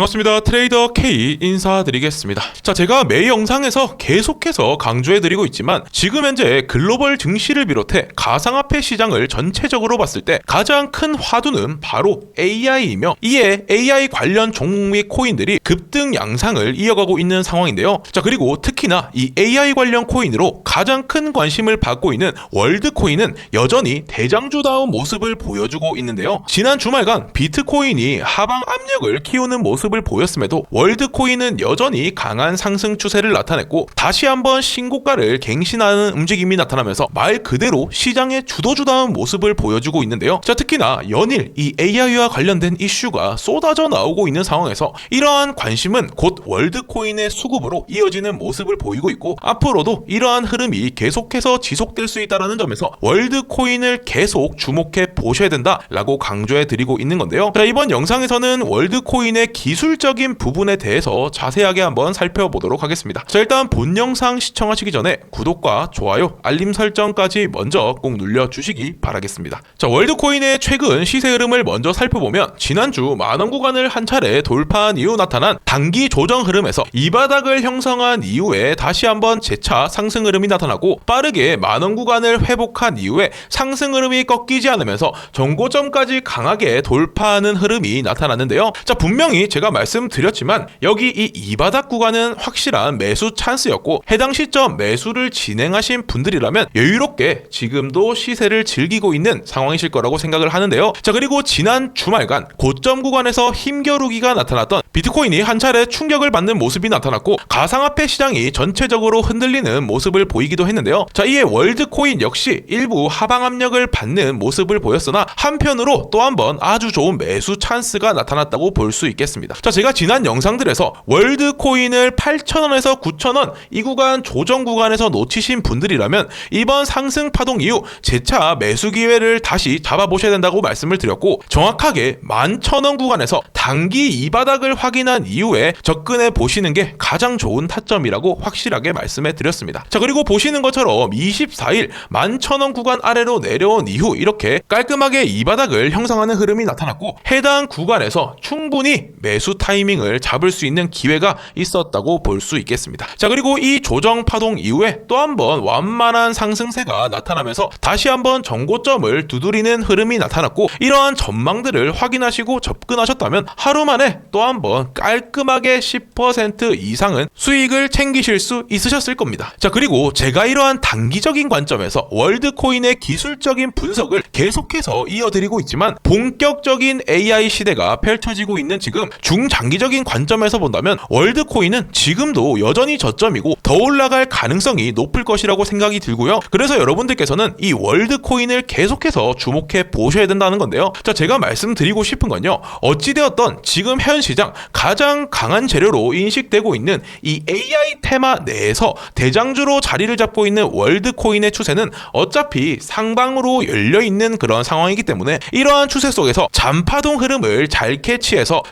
반갑습니다. 트레이더 K 인사드리겠습니다. 자, 제가 매 영상에서 계속해서 강조해드리고 있지만 지금 현재 글로벌 증시를 비롯해 가상화폐 시장을 전체적으로 봤을 때 가장 큰 화두는 바로 AI이며 이에 AI 관련 종목 및 코인들이 급등 양상을 이어가고 있는 상황인데요. 자, 그리고 특히나 이 AI 관련 코인으로 가장 큰 관심을 받고 있는 월드코인은 여전히 대장주다운 모습을 보여주고 있는데요. 지난 주말간 비트코인이 하방 압력을 키우는 모습 을 보였음에도 월드코인은 여전히 강한 상승 추세를 나타냈고 다시 한번 신고가를 갱신하는 움직임이 나타나면서 말 그대로 시장의 주도주다운 모습을 보여주고 있는데요. 자, 특히나 연일 이 AI와 관련된 이슈가 쏟아져 나오고 있는 상황에서 이러한 관심은 곧 월드코인의 수급으로 이어지는 모습을 보이고 있고 앞으로도 이러한 흐름이 계속해서 지속될 수 있다는 점에서 월드코인을 계속 주목해 보셔야 된다라고 강조해 드리고 있는 건데요. 자, 이번 영상에서는 월드코인의 기술 적인 부분에 대해서 자세하게 한번 살펴보도록 하겠습니다. 자, 일단 본 영상 시청하시기 전에 구독과 좋아요, 알림 설정까지 먼저 꼭 눌러주시기 바라겠습니다. 자, 월드코인의 최근 시세 흐름을 먼저 살펴보면 지난주 만원 구간을 한 차례 돌파한 이후 나타난 단기 조정 흐름에서 이 바닥을 형성한 이후에 다시 한번 재차 상승 흐름이 나타나고 빠르게 만원 구간을 회복한 이후에 상승 흐름이 꺾이지 않으면서 정고점까지 강하게 돌파하는 흐름이 나타났는데요. 자, 분명히 제가 말씀드렸지만 여기 이 이바닥 구간은 확실한 매수 찬스였고 해당 시점 매수를 진행하신 분들이라면 여유롭게 지금도 시세를 즐기고 있는 상황이실 거라고 생각을 하는데요. 자, 그리고 지난 주말간 고점 구간에서 힘겨루기가 나타났던 비트코인이 한 차례 충격을 받는 모습이 나타났고 가상화폐 시장이 전체적으로 흔들리는 모습을 보이기도 했는데요. 자, 이에 월드코인 역시 일부 하방 압력을 받는 모습을 보였으나 한편으로 또 한 번 아주 좋은 매수 찬스가 나타났다고 볼 수 있겠습니다. 자, 제가 지난 영상들에서 월드코인을 8,000원에서 9,000원 이 구간 조정 구간에서 놓치신 분들이라면 이번 상승 파동 이후 재차 매수 기회를 다시 잡아보셔야 된다고 말씀을 드렸고 정확하게 11,000원 구간에서 단기 이 바닥을 확인한 이후에 접근해 보시는 게 가장 좋은 타점이라고 확실하게 말씀해 드렸습니다. 자, 그리고 보시는 것처럼 24일 11,000원 구간 아래로 내려온 이후 이렇게 깔끔하게 이 바닥을 형성하는 흐름이 나타났고 해당 구간에서 충분히 매수 타이밍을 잡을 수 있는 기회가 있었다고 볼 수 있겠습니다. 자, 그리고 이 조정 파동 이후에 또 한번 완만한 상승세가 나타나면서 다시 한번 정고점을 두드리는 흐름이 나타났고 이러한 전망들을 확인하시고 접근하셨다면 하루 만에 또 한번 깔끔하게 10% 이상은 수익을 챙기실 수 있으셨을 겁니다. 자, 그리고 제가 이러한 단기적인 관점에서 월드코인의 기술적인 분석을 계속해서 이어드리고 있지만 본격적인 AI 시대가 펼쳐지고 있는 지금 중장기적인 관점에서 본다면 월드코인은 지금도 여전히 저점이고 더 올라갈 가능성이 높을 것이라고 생각이 들고요. 그래서 여러분들께서는 이 월드코인을 계속해서 주목해 보셔야 된다는 건데요. 자, 제가 말씀드리고 싶은 건요. 어찌되었던 지금 현 시장 가장 강한 재료로 인식되고 있는 이 AI 테마 내에서 대장주로 자리를 잡고 있는 월드코인의 추세는 어차피 상방으로 열려 있는 그런 상황이기 때문에 이러한 추세 속에서 잔파동 흐름을 잘 캐치해서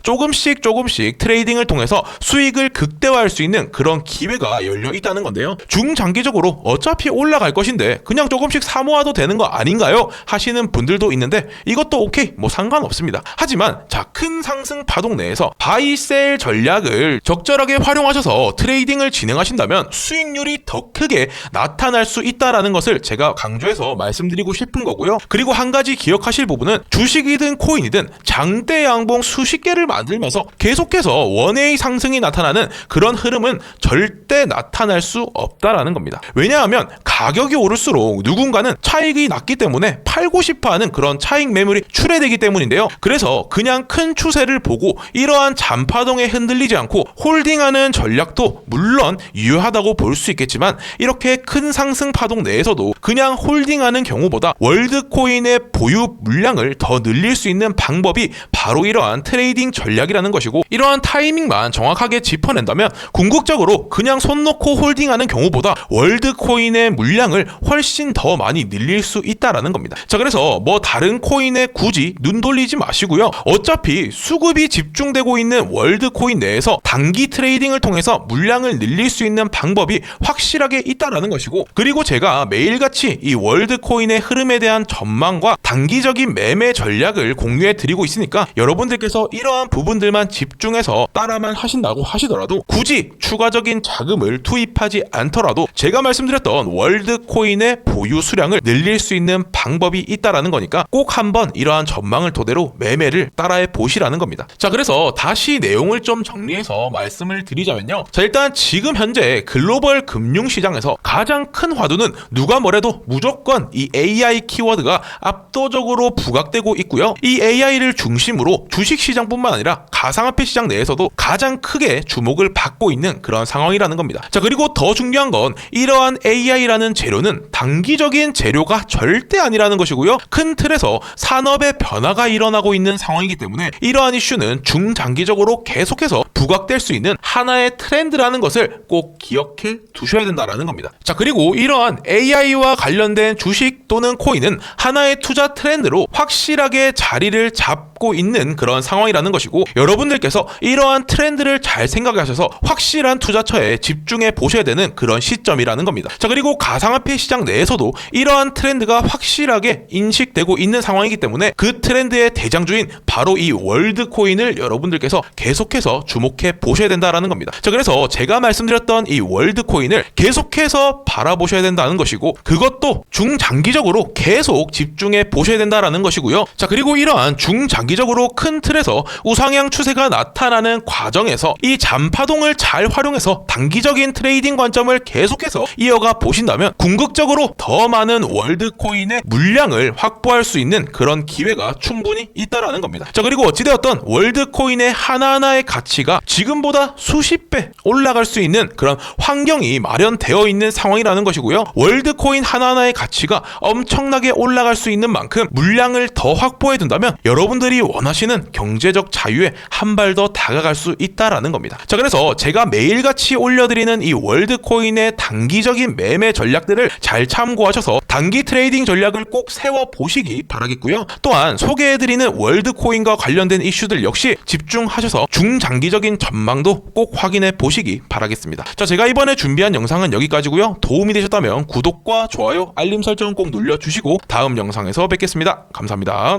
조금씩 조금씩 트레이딩을 통해서 수익을 극대화할 수 있는 그런 기회가 열려 있다는 건데요. 중장기적으로 어차피 올라갈 것인데 그냥 조금씩 사모아도 되는 거 아닌가요? 하시는 분들도 있는데 이것도 오케이 뭐 상관없습니다. 하지만 자 큰 상승 파동 내에서 바이셀 전략을 적절하게 활용하셔서 트레이딩을 진행하신다면 수익률이 더 크게 나타날 수 있다라는 것을 제가 강조해서 말씀드리고 싶은 거고요. 그리고 한 가지 기억하실 부분은 주식이든 코인이든 장대 양봉 수십 개를 만들면서 계속해서 원웨이 상승이 나타나는 그런 흐름은 절대 나타날 수 없다라는 겁니다. 왜냐하면 가격이 오를수록 누군가는 차익이 났기 때문에 팔고 싶어 하는 그런 차익 매물이 출해되기 때문인데요. 그래서 그냥 큰 추세를 보고 이러한 잔파동에 흔들리지 않고 홀딩하는 전략도 물론 유효하다고 볼 수 있겠지만 이렇게 큰 상승 파동 내에서도 그냥 홀딩하는 경우보다 월드코인의 보유 물량을 더 늘릴 수 있는 방법이 바로 이러한 트레이딩 전략이라는 것이고 이러한 타이밍만 정확하게 짚어낸다면 궁극적으로 그냥 손 놓고 홀딩하는 경우보다 월드코인의 물량을 훨씬 더 많이 늘릴 수 있다라는 겁니다. 자 그래서 뭐 다른 코인에 굳이 눈 돌리지 마시고요. 어차피 수급이 집중되고 있는 월드코인 내에서 단기 트레이딩을 통해서 물량을 늘릴 수 있는 방법이 확실하게 있다라는 것이고 그리고 제가 매일같이 이 월드코인의 흐름에 대한 전망과 단기적인 매매 전략을 공유해 드리고 있으니까 여러분들께서 이러한 부분들만 집중해서 따라만 하신다고 하시더라도 굳이 추가적인 자금을 투입하지 않더라도 제가 말씀드렸던 월드 코인의 보유 수량을 늘릴 수 있는 방법이 있다라는 거니까 꼭 한번 이러한 전망을 토대로 매매를 따라해 보시라는 겁니다. 자, 그래서 다시 내용을 좀 정리해서 말씀을 드리자면요. 자, 일단 지금 현재 글로벌 금융 시장에서 가장 큰 화두는 누가 뭐래도 무조건 이 AI 키워드가 압도적으로 부각되고 있고요. 이 AI를 중심 으로 주식 시장뿐만 아니라 가상화폐 시장 내에서도 가장 크게 주목을 받고 있는 그런 상황이라는 겁니다. 자, 그리고 더 중요한 건 이러한 AI라는 재료는 단기적인 재료가 절대 아니라는 것이고요. 큰 틀에서 산업의 변화가 일어나고 있는 상황이기 때문에 이러한 이슈는 중장기적으로 계속해서 부각될 수 있는 하나의 트렌드라는 것을 꼭 기억해 두셔야 된다라는 겁니다. 자, 그리고 이러한 AI와 관련된 주식 또는 코인은 하나의 투자 트렌드로 확실하게 자리를 잡고 있는 그런 상황이라는 것이고 여러분들께서 이러한 트렌드를 잘 생각하셔서 확실한 투자처에 집중해 보셔야 되는 그런 시점이라는 겁니다. 자, 그리고 가상화폐 시장 내에서도 이러한 트렌드가 확실하게 인식되고 있는 상황이기 때문에 그 트렌드의 대장주인 바로 이 월드 코인을 여러분들께서 계속해서 주목해 보셔야 된다라는 겁니다. 자, 그래서 제가 말씀드렸던 이 월드 코인을 계속해서 바라보셔야 된다는 것이고 그것도 중장기적으로 계속 집중해 보셔야 된다라는 것이고요. 자, 그리고 이러한 중장기적으로 큰 틀에서 우상향 추세가 나타나는 과정에서 이 잔파동을 잘 활용해서 단기적인 트레이딩 관점을 계속해서 이어가 보신다면 궁극적으로 더 많은 월드 코인의 물량을 확보할 수 있는 그런 기회가 충분히 있다라는 겁니다. 자, 그리고 어찌되었던 월드 코인의 하나하나의 가치가 지금보다 수십 배 올라갈 수 있는 그런 환경이 마련되어 있는 상황이라는 것이고요. 월드 코인 하나하나의 가치가 엄청나게 올라갈 수 있는 만큼 물량을 더 확보해 둔다면 여러분들이 원하시는 경제적 자유에 한 발 더 다가갈 수 있다라는 겁니다. 자, 그래서 제가 매일같이 올려드리는 이 월드 코인의 단기적인 매매 전략들을 잘 참고하셔서 단기 트레이딩 전략을 꼭 세워 보시기 바라겠고요. 또한 소개해드리는 월드 코인과 관련된 이슈들 역시 집중하셔서 중장기적인 전망도 꼭 확인해 보시기 바라겠습니다. 자, 제가 이번에 준비한 영상은 여기까지고요. 도움이 되셨다면 구독과 좋아요, 알림 설정 꼭 눌러주시고 다음 영상에서 뵙겠습니다. 감사합니다.